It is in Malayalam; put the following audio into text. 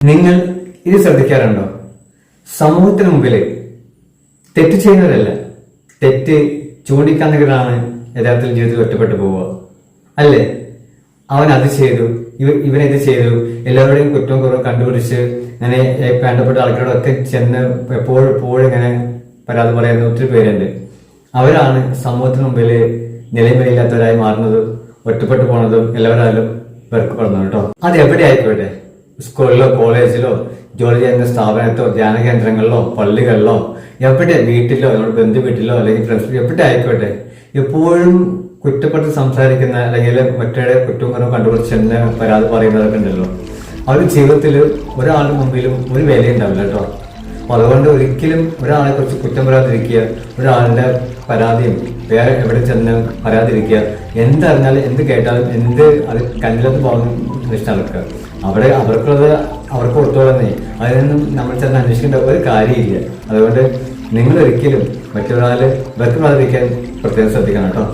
നിങ്ങൾ ഇത് ശ്രദ്ധിക്കാറുണ്ടോ? സമൂഹത്തിന് മുമ്പിൽ തെറ്റ് ചെയ്യുന്നവരല്ല തെറ്റ് ചൂണ്ടിക്കാന്നുകളാണ് യഥാർത്ഥത്തിൽ ജീവിതത്തിൽ ഒറ്റപ്പെട്ടു പോവുക. അല്ലേ? അവൻ അത് ചെയ്തു ഇവ ഇവൻ ഇത് ചെയ്തു എല്ലാവരുടെയും കുറ്റവും കുറവും കണ്ടുപിടിച്ച് ഇങ്ങനെ വേണ്ടപ്പെട്ട ആൾക്കാരോടൊക്കെ ചെന്ന് എപ്പോഴും എപ്പോഴും ഇങ്ങനെ പരാതി പറയുന്ന ഒത്തിരി പേരുണ്ട്. അവരാണ് സമൂഹത്തിന് മുമ്പിൽ നിലവിലില്ലാത്തവരായി മാറുന്നതും ഒറ്റപ്പെട്ടു പോണതും എല്ലാവരാലും വെറുക്കപ്പെടുന്നത് കേട്ടോ. അത് എവിടെ ആയിക്കോട്ടെ? സ്കൂളിലോ കോളേജിലോ ജോലി ചെയ്യുന്ന സ്ഥാപനത്തോ ധ്യാന കേന്ദ്രങ്ങളിലോ പള്ളികളിലോ എവിടെ വീട്ടിലോ നമ്മുടെ ബന്ധു വീട്ടിലോ അല്ലെങ്കിൽ ഫ്രണ്ട്സ് എവിടെ ആയിക്കോട്ടെ എപ്പോഴും കുറ്റപ്പെട്ട് സംസാരിക്കുന്ന അല്ലെങ്കിൽ മറ്റേ കുറ്റവും കുറവും കണ്ടുപിടിച്ചെന്ന് പരാതി പറയുന്നതൊക്കെ ഉണ്ടല്ലോ. അവർ ജീവിതത്തിൽ ഒരാളുടെ മുമ്പിലും ഒരു വിലയുണ്ടാവില്ല കേട്ടോ. അപ്പൊ അതുകൊണ്ട് ഒരിക്കലും ഒരാളെ കുറിച്ച് കുറ്റം പറയാതിരിക്കുക ഒരാളുടെ പരാതിയും വേറെ എവിടെ ചെന്ന് പറയാതിരിക്കുക. എന്തറിഞ്ഞാലും എന്ത് കേട്ടാലും എന്ത് അത് കണ്ണിലത്ത് പോകുന്ന ഇഷ്ടമാണ് അവിടെ അവർക്കുള്ളത് അവർക്ക് കൊടുത്തോളന്നേ അതിനൊന്നും നമ്മൾ ചെന്ന് അന്വേഷിക്കേണ്ട ഒരു കാര്യമില്ല. അതുകൊണ്ട് നിങ്ങളൊരിക്കലും മറ്റൊരാൾ വെറുതെ പ്രത്യേകം ശ്രദ്ധിക്കണം കേട്ടോ.